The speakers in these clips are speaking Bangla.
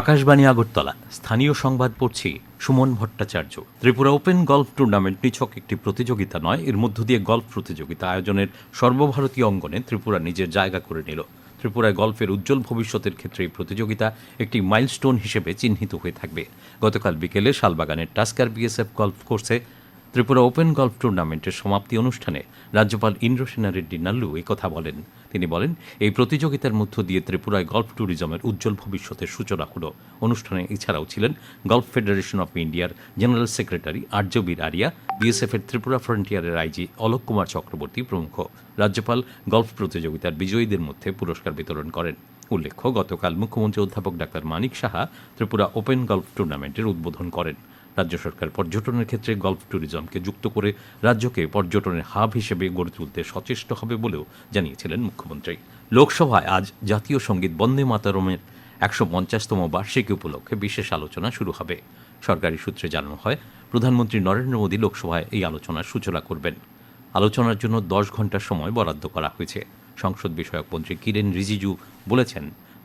আকাশবাণী আগরতলা। স্থানীয় সংবাদ পড়ছি Suman Bhattacharya. Tripura open golf tournament নিছক একটি প্রতিযোগিতা নয়, এর মধ্য দিয়ে গল্ফ প্রতিযোগিতা আয়োজনের সর্বভারতীয় অঙ্গনে ত্রিপুরা নিজের জায়গা করে নিল। ত্রিপুরায় গল্ফের উজ্জ্বল ভবিষ্যতের ক্ষেত্রে এই প্রতিযোগিতা একটি মাইলস্টোন হিসেবে চিহ্নিত হয়ে থাকবে। গতকাল বিকেলে শালবাগানের টাস্কার বিএসএফ গল্ফ কোর্সে ত্রিপুরা ওপেন গল্ফ টুর্নামেন্টের সমাপ্তি অনুষ্ঠানে রাজ্যপাল ইন্দ্রসেনা রেড্ডি নাল্লু কথা বলেন। তিনি বলেন, এই প্রতিযোগিতার মধ্য দিয়ে ত্রিপুরায় গল্ফ ট্যুরিজমের উজ্জ্বল ভবিষ্যতের সূচনা হলো। অনুষ্ঠানে এছাড়াও ছিলেন গল্ফ ফেডারেশন অফ ইন্ডিয়ার জেনারেল সেক্রেটারি আর্যবীর আরিয়া বিএসএফের ত্রিপুরা ফ্রন্টিয়ারের আইজি অলোক কুমার চক্রবর্তী প্রমুখ। রাজ্যপাল গল্ফ প্রতিযোগিতার বিজয়ীদের মধ্যে পুরস্কার বিতরণ করেন। উল্লেখ্য, গতকাল মুখ্যমন্ত্রী অধ্যাপক doctor Manik Saha Tripura open golf টুর্নামেন্টের উদ্বোধন করেন। রাজ্য সরকার পর্যটনের ক্ষেত্রে গল্ফ ট্যুরিজমকে যুক্ত করে রাজ্যকে পর্যটনের হাব হিসেবে গড়ে তুলতে সচেষ্ট হবে বলেও জানিয়েছিলেন মুখ্যমন্ত্রী। লোকসভায় আজ জাতীয় সংগীত বন্দে মাতারমের একশো পঞ্চাশতম বার্ষিকী উপলক্ষে বিশেষ আলোচনা শুরু হবে। সরকারি সূত্রে জানানো হয়, প্রধানমন্ত্রী নরেন্দ্র মোদী লোকসভায় এই আলোচনার সূচনা করবেন। আলোচনার জন্য দশ ঘণ্টা সময় বরাদ্দ করা হয়েছে। সংসদ বিষয়ক মন্ত্রী কিরেন রিজিজু বলেছেন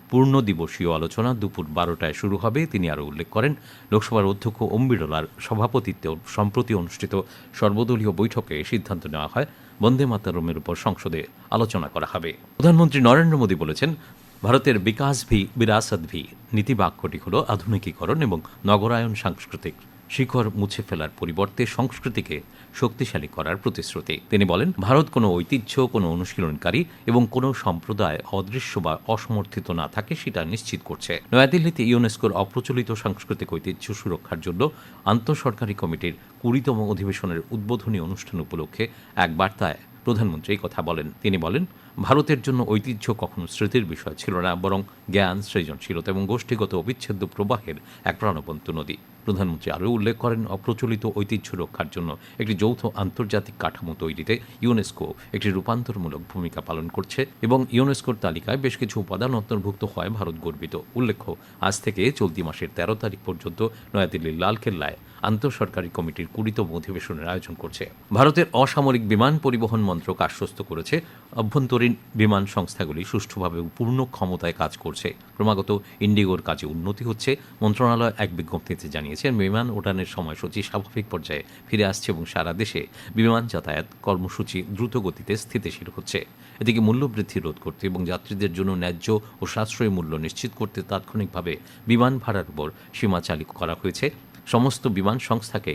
পূর্ণ দিবসীয় আলোচনা দুপুর বারোটায় শুরু হবে। তিনি আরও উল্লেখ করেন, লোকসভার অধ্যক্ষ ওম বিড়লার সভাপতিত্বে সম্প্রতি অনুষ্ঠিত সর্বদলীয় বৈঠকে সিদ্ধান্ত নেওয়া হয়। বন্দে মাতারমের উপর সংসদে আলোচনা করা হবে। প্রধানমন্ত্রী নরেন্দ্র মোদী বলেছেন, ভারতের বিকাশ ভি, বিরাসত ভি, নীতি বাক্যটি হল আধুনিকীকরণ এবং নগরায়ন সাংস্কৃতিক শিখর মুছে ফেলার পরিবর্তে সংস্কৃতিকে শক্তিশালী করার প্রতিশ্রুতি। তিনি বলেন, ভারত কোনো ঐতিহ্য, কোনো অনুশীলনকারী এবং কোনো সম্প্রদায় অদৃশ্য বা অসমর্থিত না থাকে সেটা নিশ্চিত করছে। নয়াদিল্লিতে ইউনেস্কোর অপ্রচলিত সাংস্কৃতিক ঐতিহ্য সুরক্ষার জন্য আন্তঃসরকারি কমিটির কুড়িতম অধিবেশনের উদ্বোধনী অনুষ্ঠান উপলক্ষে এক বার্তায় প্রধানমন্ত্রী এই কথা বলেন। তিনি বলেন, ভারতের জন্য ঐতিহ্য কখনো স্মৃতির বিষয় ছিল না, বরং জ্ঞান, সৃজনশীলতা এবং গোষ্ঠীগত অবিচ্ছেদ্য প্রবাহের এক প্রাণবন্ত নদী। প্রধানমন্ত্রী আরও উল্লেখ করেন, অপ্রচলিত ঐতিহ্য রক্ষার জন্য একটি যৌথ আন্তর্জাতিক কাঠামো তৈরিতে ইউনেস্কো একটি রূপান্তরমূলক ভূমিকা পালন করছে এবং ইউনেস্কোর তালিকায় বেশ কিছু উপাদান অন্তর্ভুক্ত হয় ভারত গর্বিত। উল্লেখ্য, আজ থেকে চলতি মাসের তেরো তারিখ পর্যন্ত নয়াদিল্লির লালকেল্লায় আন্তঃসরকারি কমিটির কুড়িতম অধিবেশনের আয়োজন করছে। ভারতের অসামরিক বিমান পরিবহন মন্ত্রক আশ্বস্ত করেছে। অভ্যন্তরীণ বিমান সংস্থাগুলি সুষ্ঠুভাবে পূর্ণ ক্ষমতায় কাজ করছে। ক্রমাগত ইন্ডিগোর কাজে উন্নতি হচ্ছে। মন্ত্রণালয় এক বিজ্ঞপ্তিতে জানিয়েছেন, বিমান ওঠানের সময়সূচি স্বাভাবিক পর্যায়ে ফিরে আসছে এবং সারা দেশে বিমান যাতায়াত কর্মসূচি দ্রুত গতিতে স্থিতিশীল হচ্ছে। এদিকে মূল্যবৃদ্ধি রোধ করতে এবং যাত্রীদের জন্য ন্যায্য ও সাশ্রয়ী মূল্য নিশ্চিত করতে তাৎক্ষণিকভাবে বিমান ভাড়ার উপর সীমা চালু করা হয়েছে। সমস্ত বিমান সংস্থাকে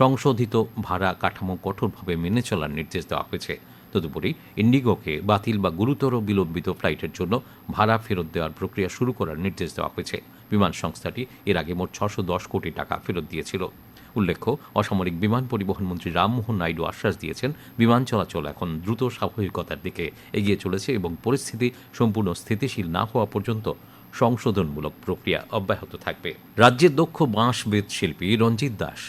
সংশোধিত ভাড়া কাঠামো কঠোরভাবে মেনে চলার নির্দেশ দেওয়া হয়েছে। তদুপরি ইন্ডিগোকে বাতিল বা গুরুতর বিলম্বিত ফ্লাইটের জন্য ভাড়া ফেরত দেওয়ার প্রক্রিয়া শুরু করার নির্দেশ দেওয়া হয়েছে। বিমান সংস্থাটি এর আগে মোট ছশো দশ কোটি টাকা ফেরত দিয়েছিল। উল্লেখ্য, অসামরিক বিমান পরিবহন মন্ত্রী রামমোহন নাইডু আশ্বাস দিয়েছেন, বিমান চলাচল এখন দ্রুত স্বাভাবিকতার দিকে এগিয়ে চলেছে এবং পরিস্থিতি সম্পূর্ণ স্থিতিশীল না হওয়া পর্যন্ত সংশোধনমূলক প্রক্রিয়া অব্যাহত থাকবে। রাজ্যের দক্ষ বাঁশবেদ শিল্পী রঞ্জিত দাস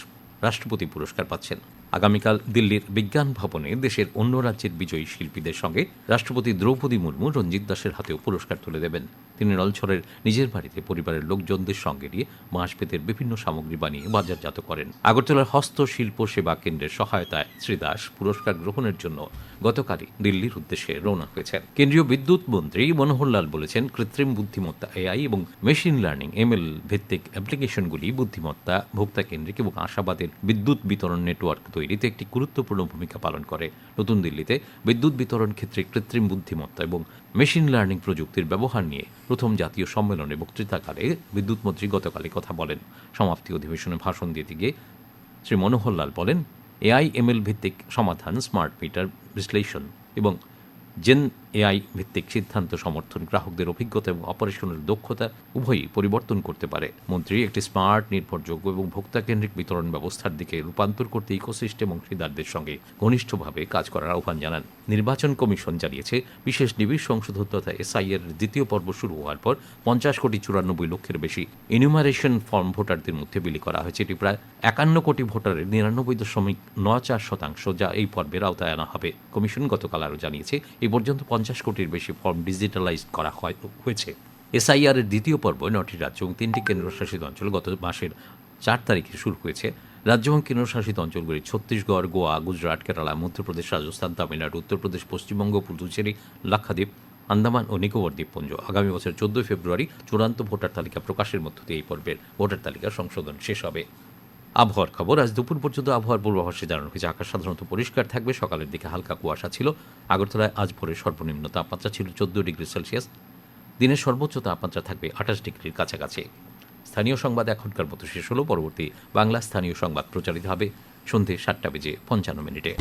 রাষ্ট্রপতি পুরস্কার পাচ্ছেন। আগামীকাল দিল্লির বিজ্ঞান ভবনে দেশের অন্য রাজ্যের বিজয়ী শিল্পীদের সঙ্গে রাষ্ট্রপতি দ্রৌপদী মুর্মু রঞ্জিত দাসের হাতেও পুরস্কার তুলে দেবেন। তিনি নলছরের নিজের বাড়িতে পরিবারের লোকজনদের সঙ্গে নিয়ে বাঁশবেতের বিভিন্ন সামগ্রী বানিয়ে বাজারজাত করেন। আগরতলার হস্তশিল্প সেবা কেন্দ্রের সহায়তায় শ্রী দাস পুরস্কার গ্রহণের জন্য গতকালই দিল্লির উদ্দেশ্যে রওনা হয়েছেন। কেন্দ্রীয় বিদ্যুৎ মন্ত্রী মনোহর লাল বলেছেন, কৃত্রিম বুদ্ধিমত্তা এআই এবং মেশিন লার্নিং, এমএল ভিত্তিক অ্যাপ্লিকেশনগুলি বুদ্ধিমত্তা ভোক্তা কেন্দ্রিক এবং আশাবাদের বিদ্যুৎ বিতরণ নেটওয়ার্ক তৈরিতে একটি গুরুত্বপূর্ণ ভূমিকা পালন করে। নতুন দিল্লিতে বিদ্যুৎ বিতরণ ক্ষেত্রে কৃত্রিম বুদ্ধিমত্তা এবং মেশিন লার্নিং প্রযুক্তির ব্যবহার নিয়ে প্রথম জাতীয় সম্মেলনে বক্তৃতাকালে বিদ্যুৎমন্ত্রী গতকালই কথা বলেন। সমাপ্তি অধিবেশনে ভাষণ দিতে গিয়ে শ্রী মনোহরলাল বলেন, এআই, এমএল ভিত্তিক সমাধান, স্মার্ট মিটার বিশ্লেষণ এবং জেন এআই ভিত্তিক সিদ্ধান্ত সমর্থন গ্রাহকদের অভিজ্ঞতা এবং অপারেশনের দক্ষতা উভয়ই পরিবর্তন করতে পারে। মন্ত্রী, একটি স্মার্ট, নির্ভরযোগ্য এবং ভোক্তা কেন্দ্রিক বিতরণ ব্যবস্থার দিকে রূপান্তর করতে ইকোসিস্টেম অংশীদারদের সঙ্গে ঘনিষ্ঠভাবে কাজ করার আহ্বান জানান। নির্বাচন কমিশন জানিয়েছে, বিশেষ নিবিড় সংশোধন তথা এসআই এর দ্বিতীয় পর্ব শুরু হওয়ার পর পঞ্চাশ কোটি চুরানব্বই লক্ষের বেশি ইনিউমারেশন ফর্ম ভোটারদের মধ্যে বিলি করা হয়েছে। এটি প্রায় একান্ন কোটি ভোটারের নিরানব্বই দশমিক নয় চার শতাংশ, যা এই পর্বের আওতায় আনা হবে। কমিশন গতকাল আরও জানিয়েছে এই পর্যন্ত পঞ্চাশ কোটির বেশি ফর্ম ডিজিটালাইজ করা হয়- হয়েছে। এসআইআর এর দ্বিতীয় পর্ব নটি রাজ্য এবং তিনটি কেন্দ্রশাসিত অঞ্চল গত মাসের চার তারিখে শুরু হয়েছে। রাজ্য এবং কেন্দ্রশাসিত অঞ্চলগুলি ছত্তিশগড়, গোয়া, গুজরাট, কেরালা, মধ্যপ্রদেশ, রাজস্থান, তামিলনাড়ু, উত্তরপ্রদেশ, পশ্চিমবঙ্গ, পুদুচেরি, লাক্ষাদ্বীপ, আন্দামান ও নিকোবর দ্বীপপুঞ্জ। আগামী বছর চোদ্দই ফেব্রুয়ারি চূড়ান্ত ভোটার তালিকা প্রকাশের মধ্য দিয়ে এই পর্বের ভোটার তালিকা সংশোধন শেষ হবে। আবহাওয়ার খবর। আজ দুপুর পর্যন্ত আবহাওয়ার পূর্বাভাসে জানানো হয়েছে, আকাশ সাধারণত পরিষ্কার থাকবে, সকালের দিকে হালকা কুয়াশা ছিল। আগরতলায় আজ ভোরে সর্বনিম্ন তাপমাত্রা ছিল চোদ্দ ডিগ্রি সেলসিয়াস। দিনের সর্বোচ্চ তাপমাত্রা থাকবে আঠাশ ডিগ্রির কাছাকাছি। স্থানীয় সংবাদ এখনকার মতো শেষ হলো। পরবর্তী বাংলা স্থানীয় সংবাদ প্রচারিত হবে সন্ধে সাতটা বেজে পঞ্চান্ন মিনিটে।